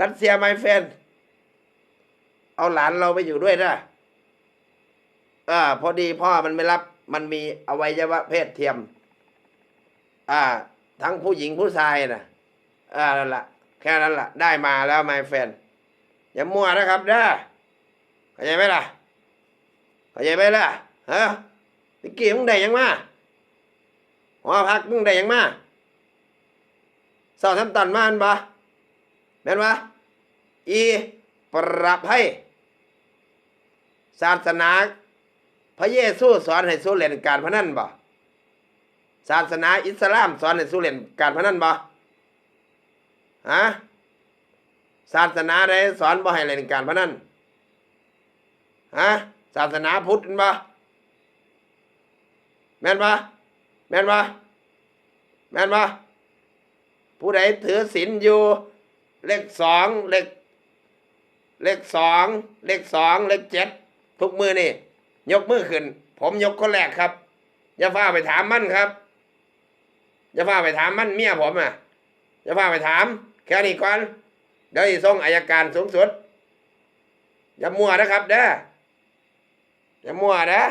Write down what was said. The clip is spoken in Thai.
รัสเซียไมเฟนเอาหลานเราไปอยู่ด้วยนะอ่า พอดีพ่อมันไม่รับ มันมีอวัยวะเพศเทียม อ่า ทั้งผู้หญิงผู้ชายนะอ่านั่นละแค่นั้นละได้มาแล้วไมเฟนอย่ามั่วนะครับเด้อเข้าใจไหมล่ะเข้าใจไหมล่ะฮะตะกี้มึงได้ยังมาหอพักมึงได้ยังมาเศร้าทำตันมาอันบ่ แม่นวะอีปรับให้ ศาสนา พระเยซูสอนให้สู้เล่นการพนันบ่ศาสนาอิสลามสอนให้สู้เล่นการพนันบ่ฮะศาสนาใดสอนบ่ให้เล่นการพนันฮะศาสนาพุทธบ่แม่นบ่แม่นบ่แม่นบ่ผู้ใดถือศีลอยู่ เลขสองเลขเลขสองเลขสองเลขเจ็ดทุกมือนี่ ยกมือขึ้น ผมยกคนแรกครับ อย่าฟ้าไปถามมันครับ อย่าฟ้าไปถามมันเมียผมอะ อย่าฟ้าไปถาม แค่นี้ก่อน เดี๋ยวอีส่งอายการสูงสุด อย่ามั่วนะครับเด้ออย่ามั่วนะ